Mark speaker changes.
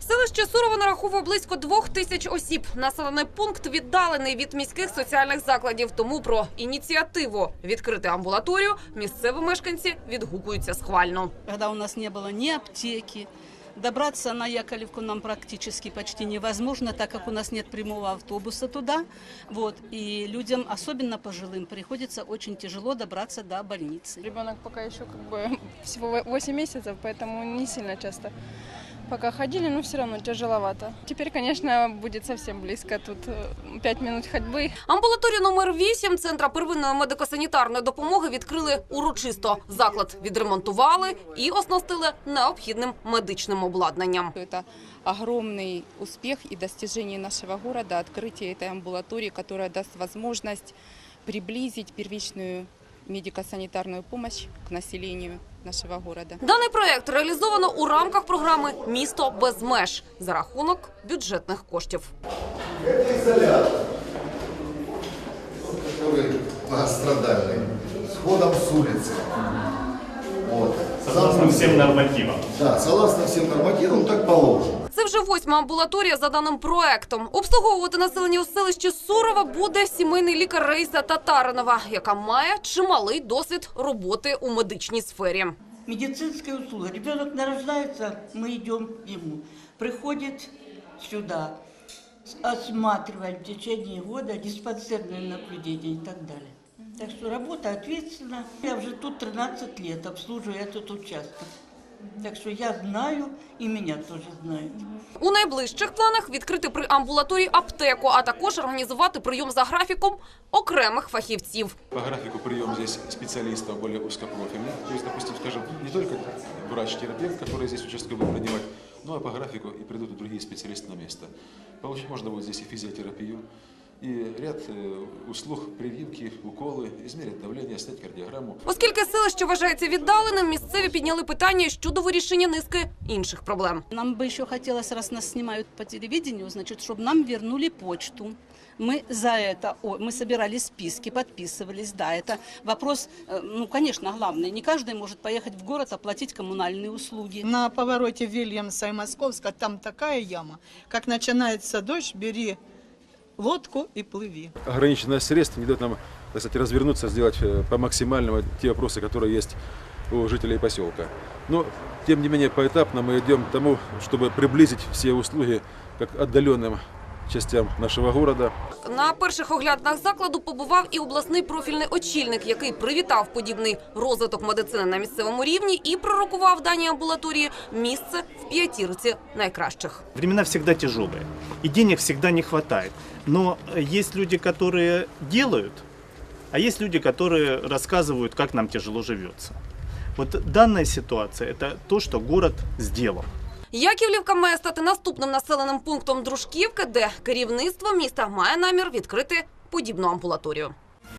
Speaker 1: Селище Сурово нараховує близько двох тисяч осіб. Населений пункт віддалений від міських соціальних закладів. Тому про ініціативу відкрити амбулаторію місцеві мешканці відгукуються схвально.
Speaker 2: когда у нас не было ни аптеки. Добраться на Яковлевку нам практически почти невозможно, так как у нас нет прямого автобуса туда. Вот. И людям, особенно пожилым, приходится очень тяжело добраться до больницы.
Speaker 3: Ребенок пока еще как бы всего 8 месяцев, поэтому не сильно часто пока ходили, но все равно тяжеловато. Теперь, конечно, будет совсем близко, тут 5 минут ходьбы.
Speaker 1: Амбулаторію номер 8 центра первинної медико-санітарної допомоги відкрили урочисто. Заклад відремонтували і оснастили необхідним медичним обладнанням.
Speaker 4: Это огромный успех и достижение нашего города, открытие этой амбулатории, которая даст возможность приблизить первичную медико-санитарную помощь к населению нашего города.
Speaker 1: Даний проект реалізовано у рамках програми Місто без меж за рахунок бюджетних коштів.
Speaker 5: который многострадальный, с ходом с улицы. Вот.
Speaker 6: Согласно всем нормативам.
Speaker 5: Да, согласно всем нормативам, так положено.
Speaker 1: Це вже восьма амбулаторія за даним проектом. Обслуговувати населення у селищі Сурова буде сімейний лікар Раїса Татаринова, яка має чималий досвід роботи у медичній сфері.
Speaker 7: Медицинская услуга. Ребенок нарождается, мы идем к нему. Приходит сюда, в течение года диспансерное наблюдение и так далее. Так что работа ответственна. Я уже тут 13 лет обслуживаю этот участок. Так что я знаю, и меня тоже знают.
Speaker 1: У найближчих планах відкрити при амбулаторії аптеку, а також організувати прийом за графіком окремих фахівців.
Speaker 8: По графику прием здесь специалистов более узкопрофильных. То есть, допустим, скажем, не только врач-терапевт, который здесь участковый будет принимать, но и по графику и придут и другие специалисты на место. Получить можно будет здесь и физиотерапию, и ряд э, услуг, прививки, уколы, измерить давление, снять кардиограмму.
Speaker 1: Оскільки селище вважається віддаленим, місцеві підняли питання щодо вирішення низки інших проблем.
Speaker 2: Нам бы еще хотелось, раз нас снимают по телевидению, значит, чтобы нам вернули почту. Мы за это, о, мы собирали списки, подписывались, да, это вопрос, э, ну, конечно, главный. Не каждый может поехать в город оплатить коммунальные услуги.
Speaker 9: На повороте Вильямса и Московска там такая яма. Как начинается дождь, бери лодку и плыви.
Speaker 10: ограниченность средств не дает нам, так сказать, развернуться, сделать э, по максимальному те вопросы, которые есть у жителей поселка. Но, тем не менее, поэтапно мы идем к тому, чтобы приблизить все услуги как отдаленным частям нашего города.
Speaker 1: На перших оглядах закладу побував і обласний профільний очільник, який привітав подібний розвиток медицини на місцевому рівні і пророкував даній амбулаторії місце в п'ятірці найкращих.
Speaker 6: Времена всегда тяжелые, и денег всегда не хватает. Но э, есть люди, которые делают, а есть люди, которые рассказывают, как нам тяжело живется. Вот данная ситуация – это то, что город сделал.
Speaker 1: Яківлівка має стати наступним населеним пунктом Дружківки, де керівництво міста має намір відкрити подібну амбулаторію.